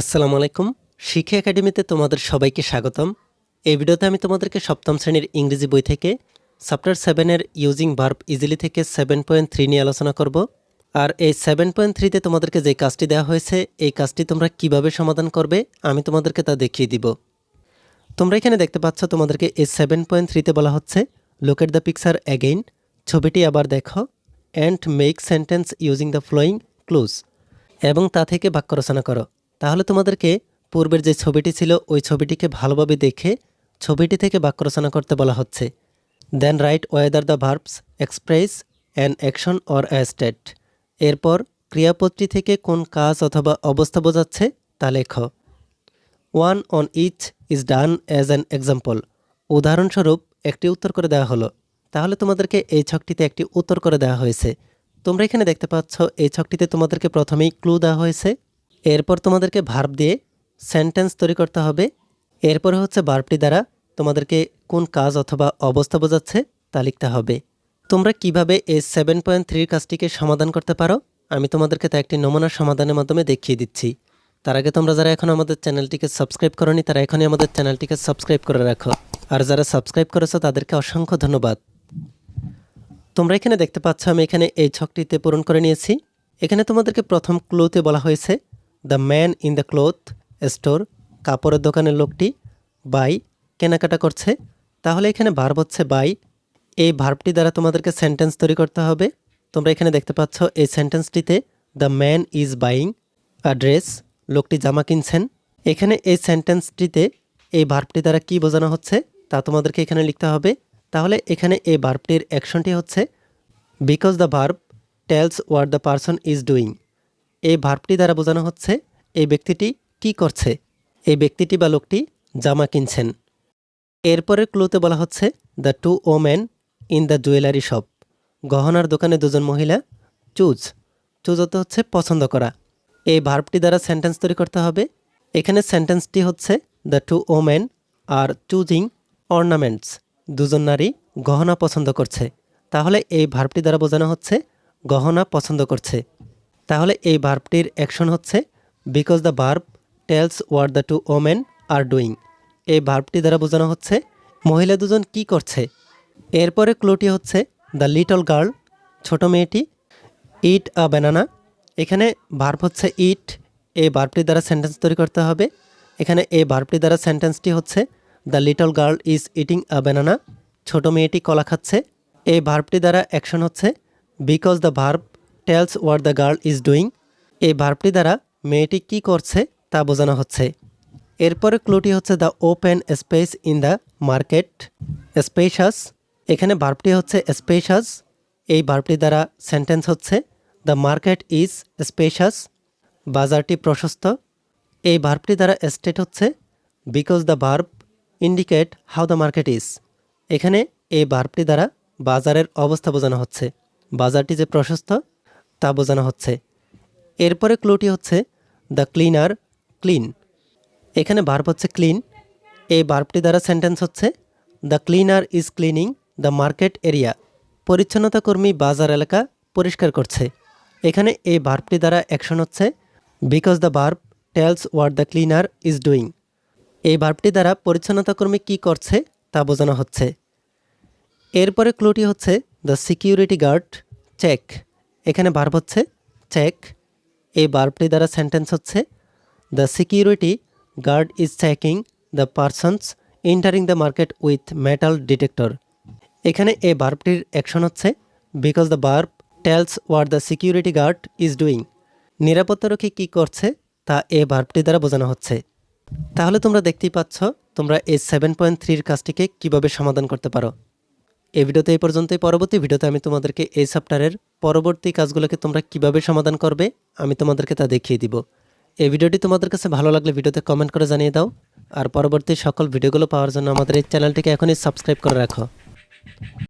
আসসালামু আলাইকুম। শিক্ষা একাডেমিতে তোমাদের সবাইকে স্বাগতম। এই ভিডিওতে আমি তোমাদেরকে সপ্তম শ্রেণির ইংরেজি বই থেকে, চ্যাপ্টার সেভেনের ইউজিং ভার্ব ইজিলি থেকে সেভেন পয়েন্ট থ্রি নিয়ে আলোচনা করব। আর এই সেভেন পয়েন্ট থ্রিতে তোমাদেরকে যে কাজটি দেওয়া হয়েছে, এই কাজটি তোমরা কীভাবে সমাধান করবে, আমি তোমাদেরকে তা দেখিয়ে দিব। তোমরা এখানে দেখতে পাচ্ছ তোমাদেরকে এই সেভেন পয়েন্ট থ্রিতে বলা হচ্ছে look at the picture again ছবিটি আবার দেখো and make sentence using the following clues এবং তা থেকে বাক্য রচনা করো। তাহলে তোমাদেরকে পূর্বের যে ছবিটি ছিল, ওই ছবিটিকে ভালোভাবে দেখে ছবিটি থেকে বাক্য রচনা করতে বলা হচ্ছে। Then write whether the verbs express an action or state এরপর ক্রিয়াপদটি থেকে কোন কাজ অথবা অবস্থা বোঝাচ্ছে তা লেখ। One on each is done as an example উদাহরণস্বরূপ, একটি উত্তর করে দেওয়া হলো। তাহলে তোমাদেরকে এই ছকটিতে একটি উত্তর করে দেওয়া হয়েছে। তোমরা এখানে দেখতে পাচ্ছ, এই ছকটিতে তোমাদেরকে প্রথমেই ক্লু দেওয়া হয়েছে। এরপর তোমাদেরকে ভার্ব দিয়ে সেন্টেন্স তৈরি করতে হবে। এরপরে হচ্ছে ভার্বটি দ্বারা তোমাদেরকে কোন কাজ অথবা অবস্থা বোঝাচ্ছে তা লিখতে হবে। তোমরা কীভাবে এই সেভেন পয়েন্ট থ্রির কাজটিকে সমাধান করতে পারো? আমি তোমাদেরকে তা একটি নমুনা সমাধানের মাধ্যমে দেখিয়ে দিচ্ছি। তার আগে তোমরা যারা এখন আমাদের চ্যানেলটিকে সাবস্ক্রাইব করনি, তারা এখনই আমাদের চ্যানেলটিকে সাবস্ক্রাইব করে রাখো। আর যারা সাবস্ক্রাইব করেছ, তাদেরকে অসংখ্য ধন্যবাদ। তোমরা এখানে দেখতে পাচ্ছ, আমি এখানে এই ছকটিতে পূরণ করে নিয়েছি। এখানে তোমাদেরকে প্রথম ক্লোতে বলা হয়েছে the man in the cloth store কাপড়ের দোকানের লোকটি বাই কেনাকাটা করছে? তাহলে এখানে ভার্ব হচ্ছে বাই এই ভার্বটি দ্বারা তোমাদেরকে সেন্টেন্স তৈরি করতে হবে। তোমরা এখানে দেখতে পাচ্ছ, এই সেন্টেন্সটিতে the man is buying a dress লোকটি জামা কিনছেন। এখানে এই সেন্টেন্সটিতে এই ভার্বটি দ্বারা কি বোঝানো হচ্ছে, তা তোমাদেরকে এখানে লিখতে হবে। তাহলে এখানে এই ভার্বটির অ্যাকশনটি হচ্ছে because the verb tells what the person is doing এই ভার্বটি দ্বারা বোঝানো হচ্ছে এই ব্যক্তিটি কি করছে। এই ব্যক্তিটি বা লোকটি জামা কিনছেন। এরপরে ক্লুতে বলা হচ্ছে, the two woman in the jewellery shop. গহনার দোকানে দুজন মহিলা, চুজ। চুজ হতে হচ্ছে পছন্দ করা। এই ভার্বটি দ্বারা সেন্টেন্স তৈরি করতে হবে। এখানে সেন্টেন্সটি হচ্ছে, the two woman are choosing ornaments. দুজন নারী গহনা পছন্দ করছে। তাহলে এই ভার্বটি দ্বারা বোঝানো হচ্ছে, গহনা পছন্দ করছে। তাহলে এই ভার্বটির অ্যাকশন হচ্ছে because the verb tells what the two women are doing এই ভার্বটি দ্বারা বোঝানো হচ্ছে, মহিলা দুজন কি করছে। এরপরে ক্লোটি হচ্ছে দ্য লিটল গার্ল ছোট মেয়েটি ইট আ ব্যানানা এখানে ভার্ব হচ্ছে ইট এই ভার্বটি দ্বারা সেন্টেন্স তৈরি করতে হবে। এখানে এই ভার্বটি দ্বারা সেন্টেন্সটি হচ্ছে the little girl is eating a banana ছোট মেয়েটি কলা খাচ্ছে। এই ভার্বটি দ্বারা অ্যাকশন হচ্ছে because the verb tells what the girl is doing. এই ভার্বটি দ্বারা মেয়েটি কি করছে তা বোঝানো হচ্ছে। এরপরে ক্লুটি হচ্ছে the open space in the market spacious. এখানে ভার্বটি হচ্ছে স্পেশাস। এই ভার্বটি দ্বারা সেন্টেন্স হচ্ছে, দ্য মার্কেট ইজ স্পেশাস। বাজারটি প্রশস্ত। এই ভার্বটি দ্বারা স্টেট হচ্ছে, because the verb indicate how the market is. এখানে এই ভার্বটি দ্বারা বাজারের অবস্থা বোঝানো হচ্ছে। বাজারটি যে প্রশস্ত তা বোঝানো হচ্ছে। এরপরে ক্লুটি হচ্ছে দ্য ক্লিনার ক্লিন এখানে ভার্ব হচ্ছে ক্লিন এই ভার্বটি দ্বারা সেন্টেন্স হচ্ছে the cleaner is cleaning the market area পরিচ্ছন্নতা কর্মী বাজার এলাকা পরিষ্কার করছে। এখানে এই ভার্বটি দ্বারা অ্যাকশন হচ্ছে because the verb tells what the cleaner is doing এই ভার্বটি দ্বারা পরিচ্ছন্নতা কর্মী কী করছে তা বোঝানো হচ্ছে। এরপরে ক্লুটি হচ্ছে দ্য সিকিউরিটি গার্ড চেক এখানে ভার্ব হচ্ছে চেক এই ভার্বটি দ্বারা সেন্টেন্স হচ্ছে the security guard is checking the persons entering the market with metal detector এখানে এই ভার্বটির অ্যাকশন হচ্ছে because the verb tells what the security guard is doing নিরাপত্তারক্ষী কী করছে তা এই ভার্বটি দ্বারা বোঝানো হচ্ছে। তাহলে তোমরা দেখতেই পাচ্ছ, তোমরা এই সেভেন পয়েন্ট থ্রির কাজটিকে কীভাবে সমাধান করতে পারো। এই ভিডিওতে এই পর্যন্তই। পরবর্তী ভিডিওতে আমি তোমাদেরকে এই চ্যাপ্টারের পরবর্তী কাজগুলোকে তোমরা কীভাবে সমাধান করবে, আমি তোমাদেরকে তা দেখিয়ে দিব। এই ভিডিওটি তোমাদের কাছে ভালো লাগলে ভিডিওতে কমেন্ট করে জানিয়ে দাও। আর পরবর্তী সকল ভিডিওগুলো পাওয়ার জন্য আমাদের এই চ্যানেলটিকে এখনই সাবস্ক্রাইব করে রাখো।